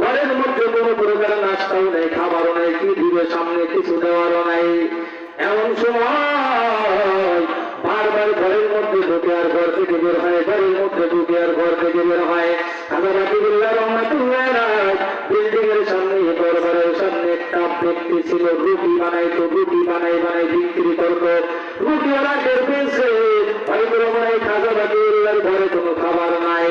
ঘরের মধ্যে কোনো প্রকার নাস্তাও নেই খাবারও নেই কি দিবে সামনে কিছু দেওয়ারও নাই এমন সময় বারবার ঘরের মধ্যে ঢুকে আর ঘর থেকে বের হয় ঘরের মধ্যে ঢুকে আর ঘর থেকে বের হয়। ব্যক্তি ছিল রুটি বানাইতো রুটি বানাই বানাই বিক্রি করতো রুটি টের বাকিবুল্লাহর ঘরে কোনো খাবার নাই।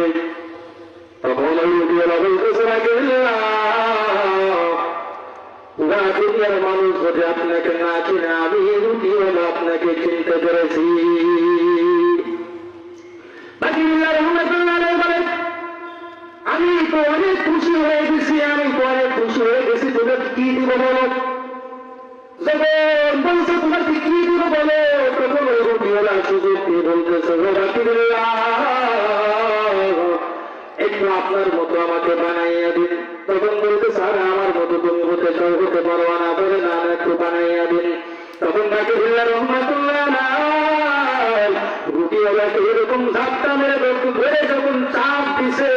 করা লাগবে তখন ওই রুটিওয়ালা বলতেছে পুরা দুনিয়ার মানুষ যদি আপনাকে না চিনে আমি রুটিওয়ালা আপনাকে চিনতে পেরেছি আমি খুশি হয়ে গেছি, আমি অনেক খুশি হয়ে গেছি। তোদের কি দিব বলো? আমাকে বানাইয়া দিন। তখন বলতে স্যার আমার মতো তুমি হতে চাও হতে পারো না বলে না না, একটু বানাইয়া দিন। তখন তাকে বললাম রহমাতুল্লাহ রুটিওয়ালাকে এরকম ধাক্কা মেরে ধরে যখন চাপ দিছে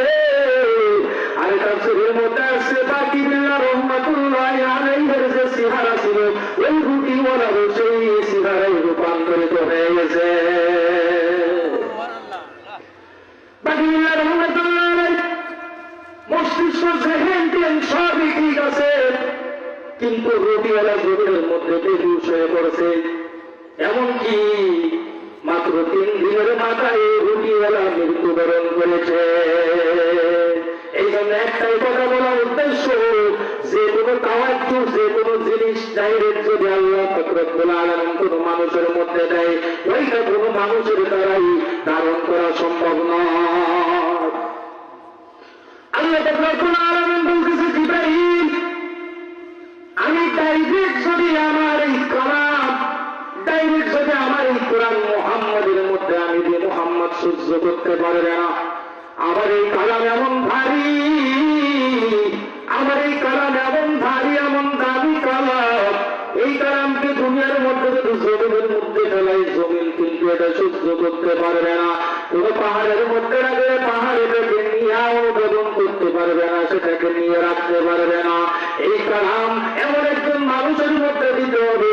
আছে, কিন্তু রুটিওয়ালা শরীরের মধ্যে বেহুশ হয়ে পড়ছে, এমনকি মাত্র তিন দিনের মাথায় রুটিওয়ালা মৃত্যুবরণ করেছে। এই জন্য একটাই কথা বলার উদ্দেশ্য, যে কোনো কাওয়াজ্য যে কোনো জিনিস ডাইরেক্ট যদি আল্লাহ ফকরতুল আলম কোনো মানুষের মধ্যে দেয়, ওইটা কোনো মানুষের দ্বারাই ধারণ করা সম্ভব নয়। করতে পারবে না। আমার এই কালাম এমন ভারী আমার এই কালাম এমন ভারী, এমন দামি কালাম। এই কালামকে দুনিয়ার মধ্যে যদি জমিনের মধ্যে ফেলাই, জমিন কিন্তু এটা সহ্য করতে পারবে না। কোনো পাহাড়ের মধ্যে রাখলে পাহাড় এটাকে নিয়েও বেদন করতে পারবে না, সেটাকে নিয়ে রাখতে পারবে না। এই কালাম এমন একজন মানুষের মধ্যে দিতে হবে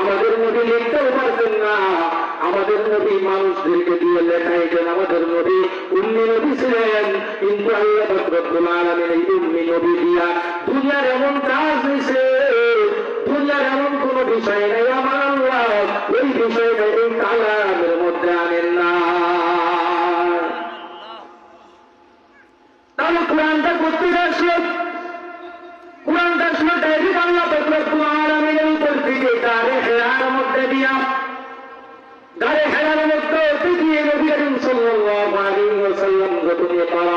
আমাদের নবী লিখতেও পারতেন না। আমাদের নবী মানুষদেরকে দিয়ে লেখাইতেন। আমাদের নবী উম্মি নবী ছিলেন। কিন্তু আল্লাহ এই উম্মি নবী দিয়া দুনিয়ার এমন কাজ নিছে দুনিয়ার এমন কোন বিষয় নেই আমার আল্লাহ। ওই বিষয়টা এই কালামের মধ্যে আনেন না। তাহলে কোরআনটা করতে আসলো কোরআনটা আসলো ডাইরেক্ট আল্লাহ রব্বুল আলামিনের উপর থেকে গাড়ে হেরার মধ্যে দিয়া গাড়ে হেরার মধ্যে অতি দিয়ে নবী করিম সাল্লাল্লাহু আলাইহি ওয়াসাল্লাম যখন পারা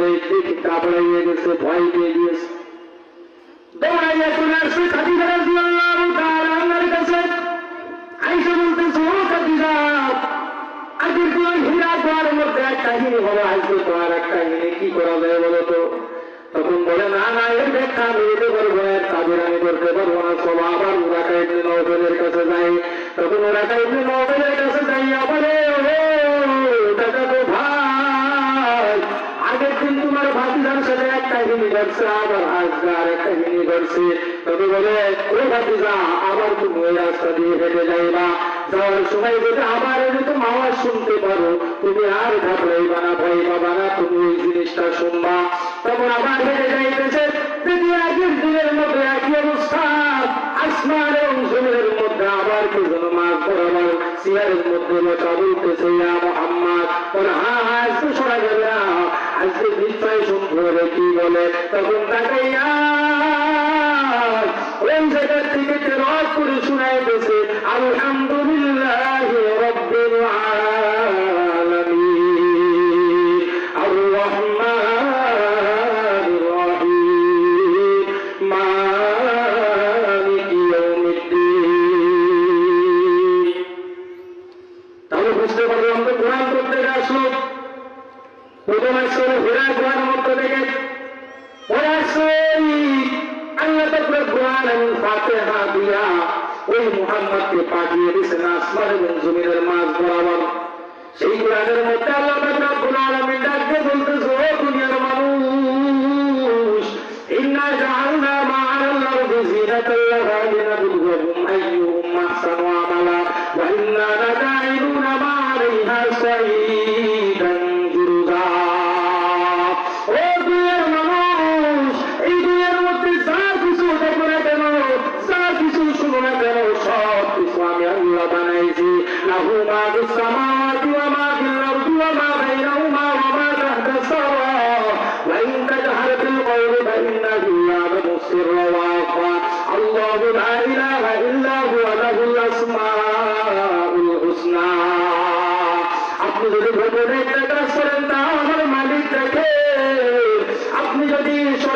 মধ্যে দেখি কাপড়াইয়ে গেছে, ভয় তাআলা আল্লাহর কাছে। কি করা যায় বলো তখন বলে, না না, এর ব্যাখ্যা আমি দিতে পারব না তাদের করতে পারব না সব আবার কাইবনে কাছে যাই। ঘটছে আবার তুমি ওই রাস্তা দিয়ে হেঁটে যাইবা। যাওয়ার সময় যদি আবার যদি আওয়াজ শুনতে পারো, তুমি আর ঘাবড়াইবা না না, তুমি ওই জিনিসটা শুনবা। তখন আবার হেঁটে যাইতেছে। আবার কে মধ্যে বলতেছে হ্যাঁ হ্যাঁ শোনা যাবে নিশ্চয় কি বলে তখন তাকে ওই জায়গার থেকে রস করে শুনাইতেছে আলহামদুলিল্লাহ। কোরআন ফাতেহা দিয়া ওই মোহাম্মদকে পাঠিয়ে দিয়েছেন আসমান এবং জমিনের মাঝ বরাবর। সেই কোরআনের মধ্যে আল্লাহ রব্বুল আলামিন ডাকতে বলতেছে, ও দুনিয়ার মানুষ, ইন্না জাআলনা মা'আল আরদি জিনাতাল লাহা লিনাবলুয়াহুম আইয়ুহুম আহসানু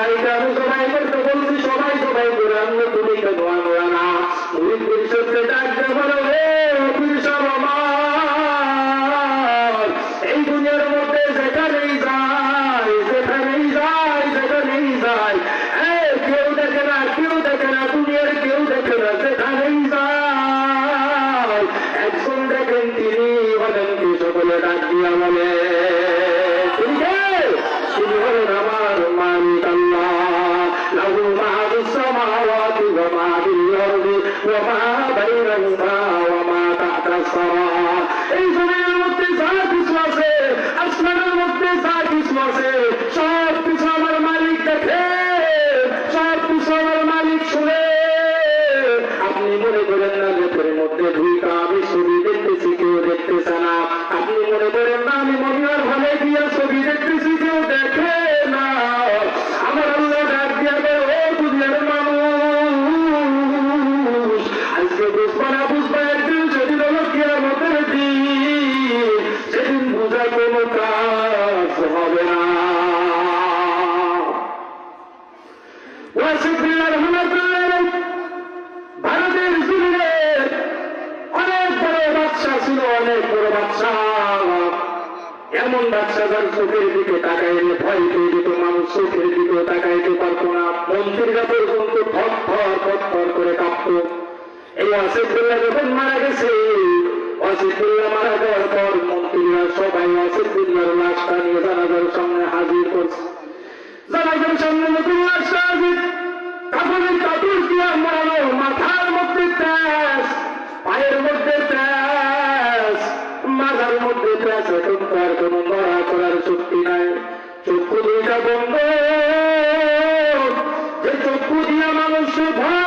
সবাই আছে কোন বাচ্চাদের চোখের দিকে তাকাইলে ভয় পেয়ে যেত মানুষ চোখের দিকে তাকাইতে পারতো না। মন্ত্রীর পর্যন্ত থর থর থর থর করে কাঁপত। এই আসিফুল্লাহ যখন মারা গেছে আসিফুল্লাহ মারা যাওয়ার পর মন্ত্রীরা সবাই আসিফুল্লাহর লাশটা নিয়ে জানাজার সামনে হাজির করছে। জানাজার সামনে নতুন লাশটা হাজির। কাপড়ের কাপড় দিয়ে মারানো মাথার মধ্যে ত্যাস পায়ের মধ্যে ত্যাস মাথার মধ্যে প্যাঁচ তোমার তার কোনো নড়া করার শক্তি নাই। চক্ষু দুইটা বন্ধ। যে চক্ষু দিয়া মানুষ ভাই